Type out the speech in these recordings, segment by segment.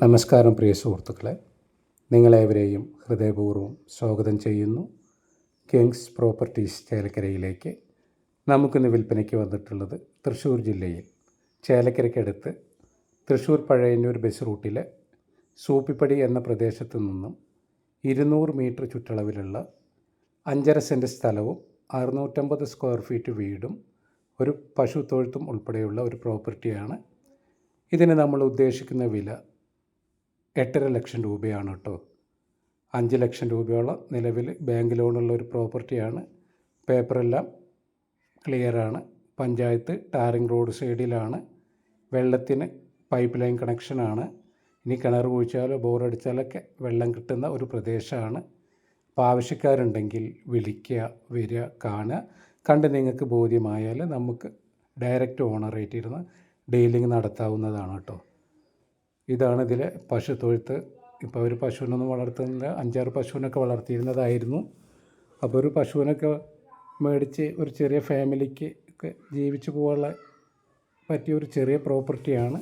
നമസ്കാരം പ്രിയ സുഹൃത്തുക്കളെ. നിങ്ങളേവരെയും ഹൃദയപൂർവം സ്വാഗതം ചെയ്യുന്നു. കിങ്സ് പ്രോപ്പർട്ടീസ് ചേലക്കരയിലേക്ക് നമുക്കിന്ന് വിൽപ്പനയ്ക്ക് വന്നിട്ടുള്ളത് തൃശ്ശൂർ ജില്ലയിൽ. ചേലക്കരയ്ക്കടുത്ത് തൃശ്ശൂർ പഴയന്നൂർ ബസ് റൂട്ടിലെ സൂപ്പിപ്പടി എന്ന പ്രദേശത്തു നിന്നും ഇരുന്നൂറ് മീറ്റർ ചുറ്റളവിലുള്ള അഞ്ചര സെന്റ് സ്ഥലവും അറുന്നൂറ്റമ്പത് സ്ക്വയർ ഫീറ്റ് വീടും ഒരു പശു തൊഴുത്തും ഉൾപ്പെടെയുള്ള ഒരു പ്രോപ്പർട്ടിയാണ്. ഇതിന് നമ്മൾ ഉദ്ദേശിക്കുന്ന വില എട്ടര ലക്ഷം രൂപയാണ് കേട്ടോ. അഞ്ച് ലക്ഷം രൂപയോളം നിലവിൽ ബാങ്ക് ലോണുള്ള ഒരു പ്രോപ്പർട്ടിയാണ്. പേപ്പറെല്ലാം ക്ലിയറാണ്. പഞ്ചായത്ത് ടാറിംഗ് റോഡ് സൈഡിലാണ്. വെള്ളത്തിന് പൈപ്പ് ലൈൻ കണക്ഷനാണ്. ഇനി കിണർ കുഴിച്ചാലോ ബോറടിച്ചാലൊക്കെ വെള്ളം കിട്ടുന്ന ഒരു പ്രദേശമാണ്. അപ്പോൾ ആവശ്യക്കാരുണ്ടെങ്കിൽ വിളിക്കുക വരിക കാണുക. കണ്ട് നിങ്ങൾക്ക് ബോധ്യമായാൽ നമുക്ക് ഡയറക്റ്റ് ഓണറേറ്റ് ഇരുന്ന് ഡീലിംഗ് നടത്താവുന്നതാണ് കേട്ടോ. ഇതാണ് ഇതിലെ പശു തൊഴുത്ത് ഇപ്പോൾ ഒരു പശുവിനൊന്നും വളർത്തുന്നില്ല അഞ്ചാറ് പശുവിനൊക്കെ വളർത്തിയിരുന്നതായിരുന്നു. അപ്പോൾ ഒരു പശുവിനൊക്കെ മേടിച്ച് ഒരു ചെറിയ ഫാമിലിക്ക് ഒക്കെ ജീവിച്ചു പോകാനുള്ള പറ്റിയ ഒരു ചെറിയ പ്രോപ്പർട്ടിയാണ്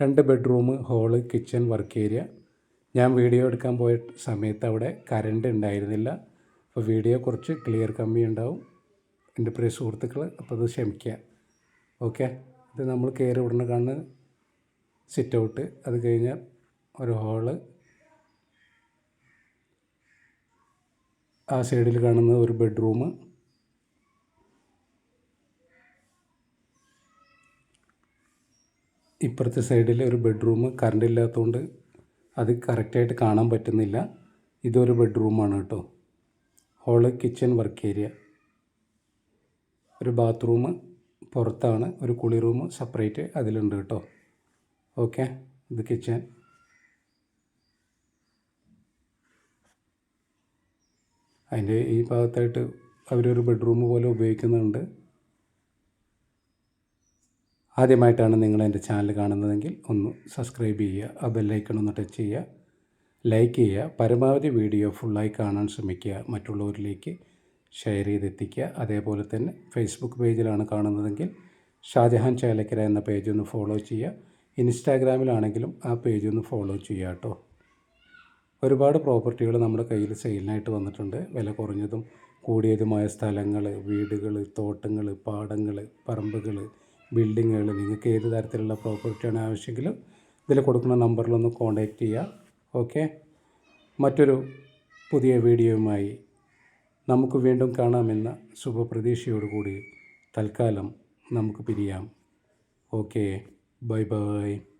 രണ്ട് bedroom hall kitchen work area. ഞാൻ വീഡിയോ എടുക്കാൻ പോയ സമയത്ത് അവിടെ കറണ്ട് ഉണ്ടായിരുന്നില്ല. അപ്പോൾ വീഡിയോ കുറച്ച് ക്ലിയർ കമ്മി ഉണ്ടാവും എന്റെ പ്രിയ സുഹൃത്തുക്കൾ അപ്പോൾ അത് ക്ഷമിക്കുക. ഓക്കെ. ഇത് നമ്മൾ കയറി ഉടനെ കാണുന്ന സിറ്റ് ഔട്ട് അത് കഴിഞ്ഞാൽ ഒരു ഹോൾ ആ സൈഡിൽ കാണുന്ന ഒരു ബെഡ്റൂം ഇപ്പുറത്തെ സൈഡിൽ ഒരു ബെഡ്റൂം കറണ്ട് ഇല്ലാത്തതുകൊണ്ട് അത് കറക്റ്റായിട്ട് കാണാൻ പറ്റുന്നില്ല. ഇതൊരു ബെഡ്റൂമാണ് കേട്ടോ. ഹോൾ കിച്ചൺ വർക്ക് ഏരിയ ഒരു ബാത്റൂം പുറത്താണ് ഒരു കുളി റൂം സെപ്പറേറ്റ് അതിലുണ്ട് കേട്ടോ. ഓക്കെ ഇത് കിച്ചൺ. അതിന്റെ ഈ ഭാഗത്തായിട്ട് അവരൊരു ബെഡ്റൂം പോലെ ഉപയോഗിക്കുന്നുണ്ട്. ആദ്യമായിട്ടാണ് നിങ്ങൾ എന്റെ ചാനൽ കാണുന്നതെങ്കിൽ ഒന്ന് സബ്സ്ക്രൈബ് ചെയ്യുക ആ ബെല്ലൈക്കൺ ഒന്ന് ടച്ച് ചെയ്യുക ലൈക്ക് ചെയ്യുക. പരമാവധി വീഡിയോ ഫുള്ളായി കാണാൻ ശ്രമിക്കുക. മറ്റുള്ളവരിലേക്ക് ഷെയർ ചെയ്തെത്തിക്കുക. അതേപോലെ തന്നെ ഫേസ്ബുക്ക് പേജിലാണ് കാണുന്നതെങ്കിൽ ഷാജഹാൻ ചേലക്കര എന്ന പേജ് ഒന്ന് ഫോളോ ചെയ്യുക. ഇൻസ്റ്റാഗ്രാമിലാണെങ്കിലും ആ പേജ് ഒന്ന് ഫോളോ ചെയ്യുക കേട്ടോ. ഒരുപാട് പ്രോപ്പർട്ടികൾ നമ്മുടെ കയ്യിൽ സെയിലിനായിട്ട് വന്നിട്ടുണ്ട്. വില കുറഞ്ഞതും കൂടിയതുമായ സ്ഥലങ്ങൾ വീടുകൾ തോട്ടങ്ങൾ പാടങ്ങൾ പറമ്പുകൾ ബിൽഡിങ്ങുകൾ നിങ്ങൾക്ക് ഏത് തരത്തിലുള്ള പ്രോപ്പർട്ടിയാണ് ആവശ്യമെങ്കിലും ഇതിൽ കൊടുക്കുന്ന നമ്പറിലൊന്ന് കോൺടാക്റ്റ് ചെയ്യുക. ഓക്കെ മറ്റൊരു പുതിയ വീഡിയോയുമായി നമുക്ക് വീണ്ടും കാണാമെന്ന ശുഭപ്രതീക്ഷയോടുകൂടി തൽക്കാലം നമുക്ക് പിരിയാം. Okay bye bye.